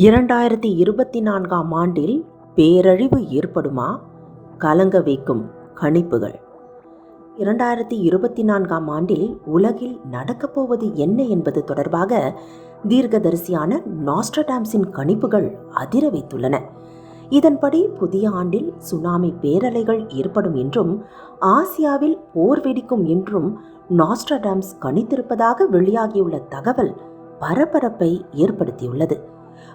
இரண்டாயிரத்தி இருபத்தி நான்காம் ஆண்டில் பேரழிவு ஏற்படுமா? கலங்க வைக்கும் கணிப்புகள். இரண்டாயிரத்தி இருபத்தி நான்காம் ஆண்டில் உலகில் நடக்கப்போவது என்ன என்பது தொடர்பாக தீர்க்கதரிசியான நாஸ்ட்ரடாம்ஸின் கணிப்புகள் அதிர வைத்துள்ளன. இதன்படி புதிய ஆண்டில் சுனாமி பேரலைகள் ஏற்படும் என்றும் ஆசியாவில் போர் வெடிக்கும் என்றும் நாஸ்ட்ரடாம்ஸ் கணித்திருப்பதாக வெளியாகியுள்ள தகவல் பரபரப்பை ஏற்படுத்தியுள்ளது.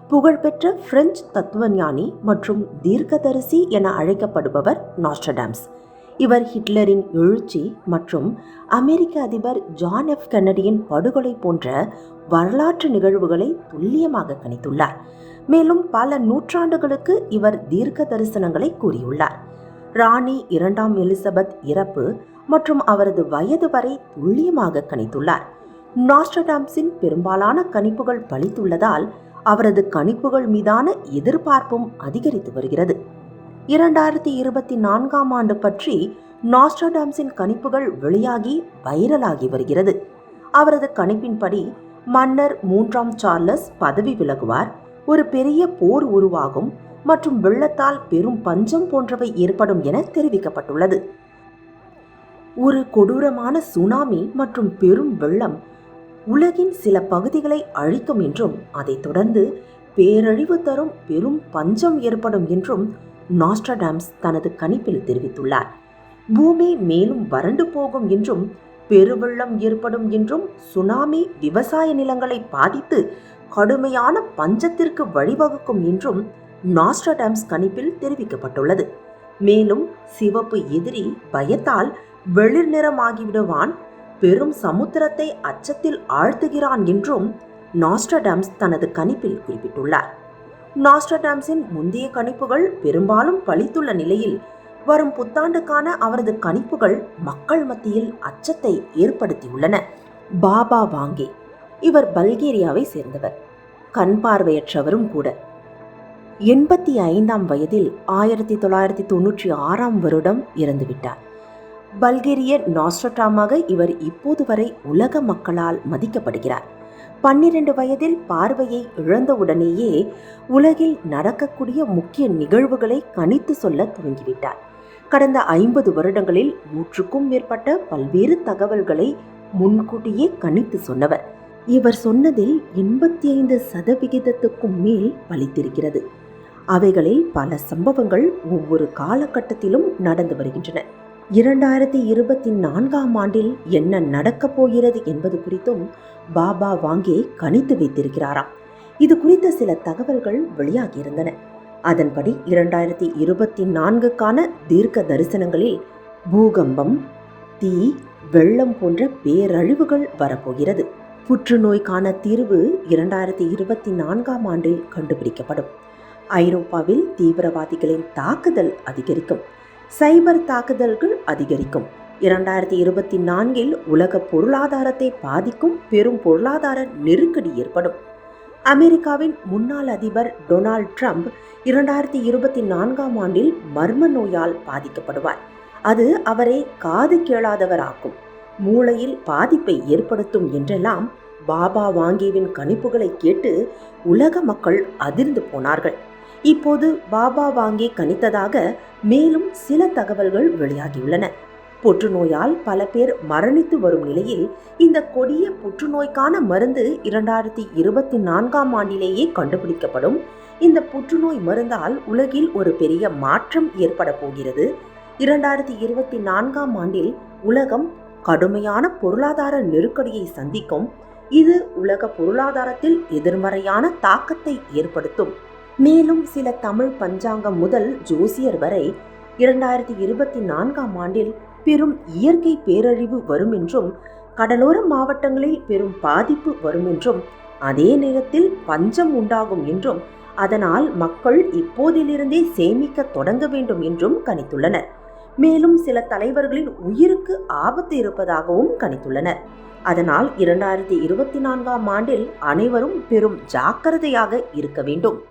புகழ்பெற்ற பிரெஞ்சு தத்துவஞானி மற்றும் தீர்க்கதரிசி என அழைக்கப்படுபவர் நாஸ்டடாம்ஸ் இவர் ஹிட்லரின் எழுச்சி மற்றும் அமெரிக்க அதிபர் ஜான் எஃப் கென்னடியின் படுகொலை போன்ற வரலாற்று நிகழ்வுகளை துல்லியமாக கணித்துள்ளார். மேலும் பல நூற்றாண்டுகளுக்கு இவர் தீர்க்க தரிசனங்களை கூறியுள்ளார். ராணி இரண்டாம் எலிசபெத் இறப்பு மற்றும் அவரது வயது வரை துல்லியமாக கணித்துள்ளார். நாஸ்டடாம்ஸின் பெரும்பாலான கணிப்புகள் பலித்துள்ளதால் அவரது கணிப்புகள் மீதான எதிர்பார்ப்பும் அதிகரித்து வருகிறது. இரண்டாயிரத்தி இருபத்தி நான்காம் ஆண்டு பற்றி நாஸ்ட்ரடாம்ஸின் கணிப்புகள் வெளியாகி வைரலாகி வருகிறது. அவரது கணிப்பின்படி மன்னர் மூன்றாம் சார்லஸ் பதவி விலகுவார். ஒரு பெரிய போர் உருவாகும் மற்றும் வெள்ளத்தால் பெரும் பஞ்சம் போன்றவை ஏற்படும் என தெரிவிக்கப்பட்டுள்ளது. ஒரு கொடூரமான சுனாமி மற்றும் பெரும் வெள்ளம் உலகின் சில பகுதிகளை அழிக்கும் என்றும் அதைத் தொடர்ந்து பேரழிவு தரும் பெரும் பஞ்சம் ஏற்படும் என்றும் நாஸ்ட்ரடாம்ஸ் தனது கணிப்பில் தெரிவித்துள்ளார். பூமி மேலும் வறண்டு போகும் என்றும் பெருவெள்ளம் ஏற்படும் என்றும் சுனாமி விவசாய நிலங்களை பாதித்து கடுமையான பஞ்சத்திற்கு வழிவகுக்கும் என்றும் நாஸ்ட்ரடாம்ஸ் கணிப்பில் தெரிவிக்கப்பட்டுள்ளது. மேலும் சிவப்பு எதிரி பயத்தால் வெளிர் நிறமாகிவிடுவான். பெரும் சமுத்திரத்தை அச்சத்தில் ஆழ்த்துகிறான் என்றும் நாஸ்ட்ரடாம்ஸ் தனது கணிப்பில் குறிப்பிட்டுள்ளார். நாஸ்ட்ரடாம்ஸின் முந்தைய கணிப்புகள் பெரும்பாலும் பழித்துள்ள நிலையில் வரும் புத்தாண்டுக்கான அவரது கணிப்புகள் மக்கள் மத்தியில் அச்சத்தை ஏற்படுத்தியுள்ளன. பாபா வாங்கே இவர் பல்கேரியாவை சேர்ந்தவர். கண் பார்வையற்றவரும் கூட. எண்பத்தி ஐந்தாம் வயதில் ஆயிரத்தி தொள்ளாயிரத்தி தொன்னூற்றி ஆறாம் வருடம் இறந்துவிட்டார். பல்கேரிய நாஸ்ட்ரடாமாக இவர் இப்போது வரை உலக மக்களால் மதிக்கப்படுகிறார். பன்னிரண்டு வயதில் பார்வையை இழந்தவுடனேயே உலகில் நடக்கக்கூடிய முக்கிய நிகழ்வுகளை கணித்து சொல்ல துவங்கிவிட்டார். கடந்த ஐம்பது வருடங்களில் நூற்றுக்கும் மேற்பட்ட பல்வேறு தகவல்களை முன்கூட்டியே கணித்து சொன்னவர். இவர் சொன்னதில் எண்பத்தி ஐந்து சதவிகிதத்துக்கும் மேல் பலித்திருக்கிறது. அவைகளில் பல சம்பவங்கள் ஒவ்வொரு காலகட்டத்திலும் நடந்து வருகின்றன. இரண்டாயிரத்தி இருபத்தி நான்காம் ஆண்டில் என்ன நடக்கப் போகிறது என்பது குறித்தும் பாபா வாங்கே கணித்து வைத்திருக்கிறாராம். இது குறித்த சில தகவல்கள் வெளியாகியிருந்தன அதன்படி இரண்டாயிரத்தி இருபத்தி நான்குக்கான தீர்க்க தரிசனங்களில் பூகம்பம் தீ வெள்ளம் போன்ற பேரழிவுகள் வரப்போகிறது. புற்றுநோய்க்கான தீர்வு இரண்டாயிரத்தி இருபத்தி நான்காம் ஆண்டில் கண்டுபிடிக்கப்படும். ஐரோப்பாவில் தீவிரவாதிகளின் தாக்குதல் அதிகரிக்கும். சைபர் தாக்குதல்கள் அதிகரிக்கும். இரண்டாயிரத்தி இருபத்தி நான்கில் உலக பொருளாதாரத்தை பாதிக்கும் பெரும் பொருளாதார நெருக்கடி ஏற்படும். அமெரிக்காவின் முன்னாள் அதிபர் டொனால்ட் ட்ரம்ப் இரண்டாயிரத்தி இருபத்தி நான்காம் ஆண்டில் மர்ம நோயால் பாதிக்கப்படுவார். அது அவரை காது கேளாதவராக்கும். மூளையில் பாதிப்பை ஏற்படுத்தும் என்றெல்லாம் பாபா வாங்கேவின் கணிப்புகளை கேட்டு உலக மக்கள் அதிர்ந்து போனார்கள். இப்போது பாபா வாங்கே கணித்ததாக மேலும் சில தகவல்கள் வெளியாகியுள்ளன. புற்றுநோயால் பல பேர் மரணித்து வரும் நிலையில் இந்த கொடிய புற்றுநோய்க்கான மருந்து இரண்டாயிரத்தி இருபத்தி நான்காம் ஆண்டிலேயே கண்டுபிடிக்கப்படும். இந்த புற்றுநோய் மருந்தால் உலகில் ஒரு பெரிய மாற்றம் ஏற்பட போகிறது. இரண்டாயிரத்தி இருபத்தி நான்காம் ஆண்டில் உலகம் கடுமையான பொருளாதார நெருக்கடியை சந்திக்கும். இது உலக பொருளாதாரத்தில் எதிர்மறையான தாக்கத்தை ஏற்படுத்தும். மேலும் சில தமிழ் பஞ்சாங்கம் முதல் ஜோசியர் வரை இரண்டாயிரத்தி இருபத்தி நான்காம் ஆண்டில் பெரும் இயற்கை பேரழிவு வரும் என்றும் கடலோர மாவட்டங்களில் பெரும் பாதிப்பு வரும் என்றும் அதே நேரத்தில் பஞ்சம் உண்டாகும் என்றும் அதனால் மக்கள் இப்போதிலிருந்தே சேமிக்க தொடங்க வேண்டும் என்றும் கணித்துள்ளனர். மேலும் சில தலைவர்களின் உயிருக்கு ஆபத்து இருப்பதாகவும் கணித்துள்ளனர். அதனால் இரண்டாயிரத்தி இருபத்தி நான்காம் ஆண்டில் அனைவரும் பெரும் ஜாக்கிரதையாக இருக்க வேண்டும்.